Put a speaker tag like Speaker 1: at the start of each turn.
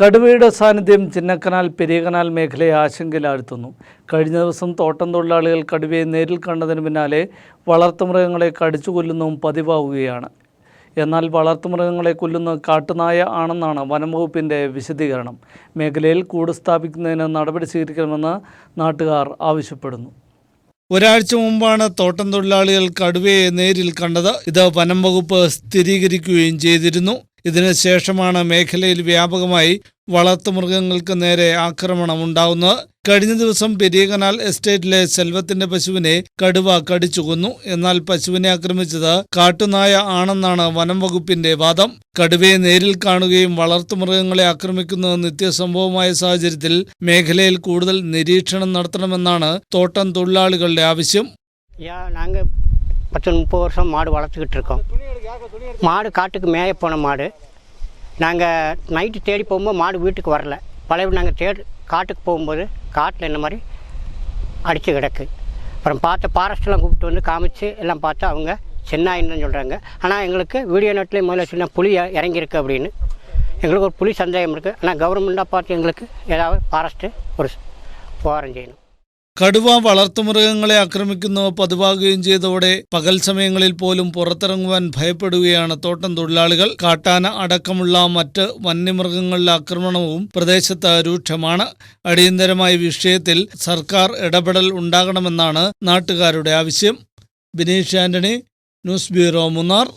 Speaker 1: കടുവയുടെ സാന്നിധ്യം ചിന്നക്കനാൽ പെരിയകനാൽ മേഖലയെ ആശങ്കയിലാഴ്ത്തുന്നു. കഴിഞ്ഞ ദിവസം തോട്ടം തൊഴിലാളികൾ കടുവയെ നേരിൽ കണ്ടതിന് പിന്നാലെ വളർത്തുമൃഗങ്ങളെ കടിച്ചു കൊല്ലുന്നതും പതിവാവുകയാണ്. എന്നാൽ വളർത്തുമൃഗങ്ങളെ കൊല്ലുന്ന കാട്ടുനായ ആണെന്നാണ് വനംവകുപ്പിന്റെ വിശദീകരണം. മേഖലയിൽ കൂട് സ്ഥാപിക്കുന്നതിന് നടപടി സ്വീകരിക്കണമെന്ന് നാട്ടുകാർ ആവശ്യപ്പെടുന്നു. ഒരാഴ്ച മുമ്പാണ് തോട്ടം തൊഴിലാളികൾ കടുവയെ നേരിൽ കണ്ടത്. ഇത് വനം വകുപ്പ് സ്ഥിരീകരിക്കുകയും ചെയ്തിരുന്നു. ഇതിനുശേഷമാണ് മേഖലയിൽ വ്യാപകമായി വളർത്തുമൃഗങ്ങൾക്ക് നേരെ ആക്രമണം ഉണ്ടാവുന്നത് കഴിഞ്ഞ ദിവസം പെരിയകനാൽ എസ്റ്റേറ്റിലെ സെൽവത്തിന്റെ പശുവിനെ കടുവ കടിച്ചു കൊന്നു. എന്നാൽ പശുവിനെ ആക്രമിച്ചത് കാട്ടുനായ ആണെന്നാണ് വനം വകുപ്പിന്റെ വാദം. കടുവയെ നേരിൽ കാണുകയും വളർത്തുമൃഗങ്ങളെ ആക്രമിക്കുന്നത് നിത്യസംഭവമായ സാഹചര്യത്തിൽ മേഖലയിൽ കൂടുതൽ നിരീക്ഷണം നടത്തണമെന്നാണ് തോട്ടം തൊഴിലാളികളുടെ ആവശ്യം.
Speaker 2: பத்து முப்பது வருஷம் மாடு வளர்த்துக்கிட்டு இருக்கோம். மாடு காட்டுக்கு மேய போன மாடு. நாங்கள் நைட்டு தேடி போகும்போது மாடு வீட்டுக்கு வரல. பழைய நாங்கள் தேடி காட்டுக்கு போகும்போது காட்டில் இந்த மாதிரி அடித்து கிடக்கு. அப்புறம் பார்த்து ஃபாரஸ்ட்லாம் கூப்பிட்டு வந்து காமிச்சு எல்லாம் பார்த்து அவங்க சென்னாயின்னு சொல்கிறாங்க ஆனால் எங்களுக்கு வீடியோ நெட்லேயும் முதல்ல சின்ன புளி இறங்கியிருக்கு அப்படின்னு. எங்களுக்கு ஒரு புலி சந்தேகம் இருக்குது ஆனால் கவர்மெண்ட்டாக பார்த்து எங்களுக்கு ஏதாவது ஃபாரஸ்ட்டு ஒரு போராட்டம் செய்யணும்.
Speaker 1: കടുവ വളർത്തുമൃഗങ്ങളെ ആക്രമിക്കുന്നവ പതിവാകുകയും ചെയ്തതോടെ പകൽ സമയങ്ങളിൽ പോലും പുറത്തിറങ്ങുവാൻ ഭയപ്പെടുകയാണ് തോട്ടം തൊഴിലാളികൾ. കാട്ടാന അടക്കമുള്ള മറ്റ് വന്യമൃഗങ്ങളുടെ ആക്രമണവും പ്രദേശത്ത് രൂക്ഷമാണ്. അടിയന്തരമായ വിഷയത്തിൽ സർക്കാർ ഇടപെടൽ ഉണ്ടാകണമെന്നാണ് നാട്ടുകാരുടെ ആവശ്യം. Bineesh Antony news bureau Munnar.